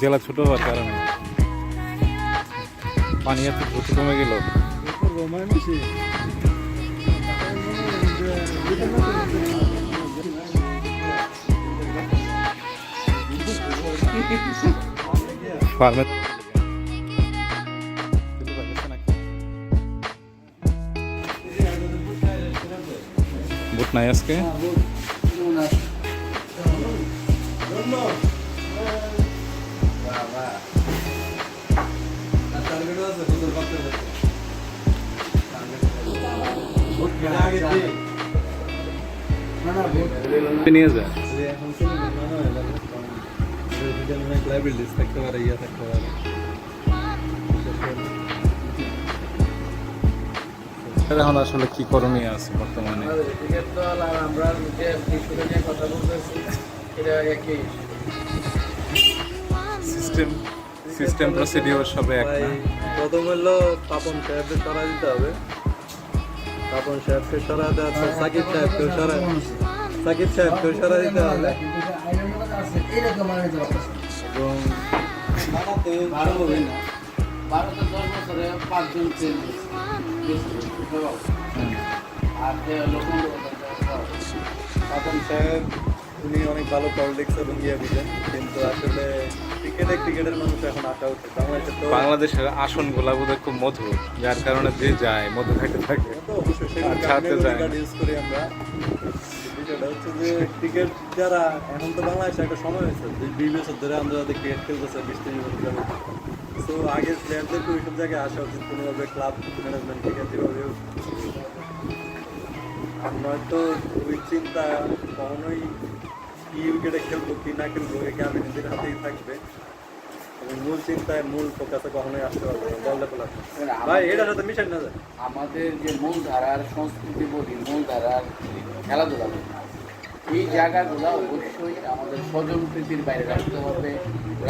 জেলা ছোট হওয়ার কারণে। পানি এত দ্রুত কমে গেল। ফার্মে বুট নাই আজকে নিয়ে যায় লাইব্রেরিজ থাকতে পারে ইয়ে থাকতে পারে এখন আসলে কি করণীয় আছে বর্তমানে? আমরা কথা বলতেছি এটা একই সিস্টেম সিস্টেম প্রসিডিওর সবে এক প্রথম হলো পাপন সাহেবকে সরা দিতে হবে পাপন সাহেবকে সরা দেওয়া আছে সাকিব সাহেবকেও সরা সাকিব সাহেবকেও সরা দিতে হবে কিন্তু আইরনের আছে এরকম মানে এবং ভারতে দশ বছরে পাঁচজন চেঞ্জ আর যে লোক সাহেব উনি অনেক ভালো পলিটিক্স এবং ইয়ে বুঝেন কিন্তু আসলে ক্রিকেটে ক্রিকেটের মানুষ এখন আসা উচিত। বাংলাদেশে তো বাংলাদেশের আসনগুলা বোধহয় খুব মধুর যার কারণে যে যায় মধু খাইতে থাকে তো অবশ্যই যায় ইউজ করি আমরা। বিষয়টা হচ্ছে যে ক্রিকেট যারা এখন তো বাংলাদেশে একটা সময় হয়েছে। যে দুই বছর ধরে আন্তর্জাতিক ক্রিকেট খেলতেছে বিশ তিরিশ বছর ধরে সো আগে প্লেয়ারদেরকে ওইসব জায়গায় আসা উচিত কোনোভাবে ক্লাব ম্যানেজমেন্ট থেকে যেভাবে। আর নয়তো ওই চিন্তা কখনোই কি উইকেটে খেলব কি না খেলব এই ক্যাবিনেটের হাতেই থাকবে। মূল চিন্তায় মূল ফোকাসে কখনোই আসতে পারবে বল লেভেল ভাই এটার সাথে মিশাই না আমাদের যে মূল ধারার সংস্কৃতি বলি মূল ধারার খেলাধুলা বলি এই জায়গাগুলো অবশ্যই আমাদের স্বজন প্রীতির বাইরে রাখতে হবে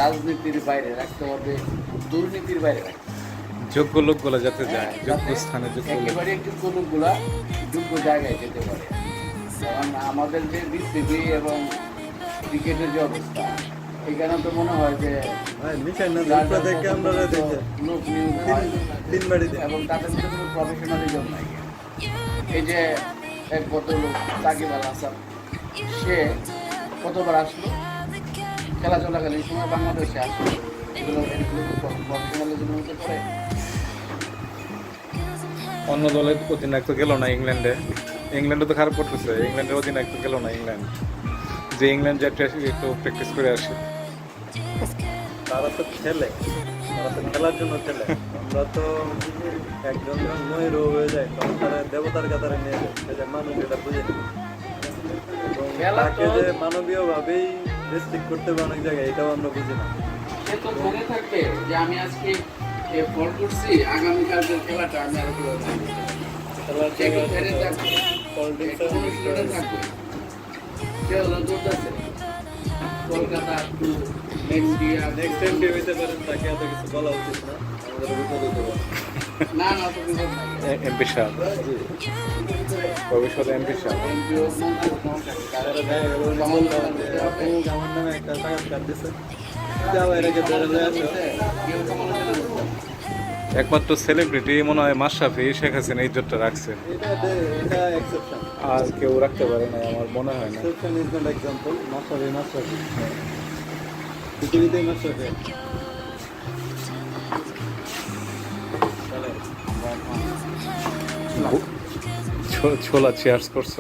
রাজনীতির বাইরে রাখতে হবে দুর্নীতির বাইরে রাখতে হবে। যোগ্য লোকগুলো যাতে যায় যোগ্য স্থানে যোগ্য একেবারে যোগ্য লোকগুলা যোগ্য জায়গায় যেতে পারে। কারণ আমাদের যে বিসিবি এবং ক্রিকেটের যে অবস্থা এখানে তো মনে হয় যে লোক এবং তাদের মধ্যে কোনো প্রফেশনালিজম নাই। এই যে এক ভদ্রলোক সাকিব আল হাসান সে কতবার আসলো? খেলা চলাকালীন সময় বাংলাদেশে আসলো এগুলো অন্য দলের অধিনায়ক তো গেল না ইংল্যান্ডে। ইংল্যান্ডে তো খারাপ করতেছে। ইংল্যান্ডের অধিনায়ক তো গেল না ইংল্যান্ড। যে ইংল্যান্ড যাতে একটু প্র্যাকটিস করে আসে। তারা তো খেলে। তারা তো খেলার জন্য খেলে। আমরা তো একজন নয় রোগ হয়ে যায় তখন তারা দেবতার কাতারে নিয়ে যায়। যে মানুষ এটা বুঝে তাকে যে মানবীয় ভাবেই রেস্ট্রিক্ট করতে হবে অনেক জায়গায় এটাও আমরা বুঝি না। সে তো মনে থাকবে যে আমি আজকে ফল করছি আগামীকালকের খেলাটা আমি আরও করে থাকব Kolkata to next year next time কে পারেন তাকে এত কিছু বলা উচিত না। আমাদের বিপদ হতে পারে এমপি সাহেব। এমপি সাহেব। একমাত্র সেলিব্রিটি মনে হয় মাশরাফি শেখ হাসিনা ইজ্জতটা রাখছেন। এটা দে- এটা এক্সেপশন আর কেউ রাখতে পারে না আমার মনে হয় না। মাশরাফি ছোলা চেয়ার্স করছ।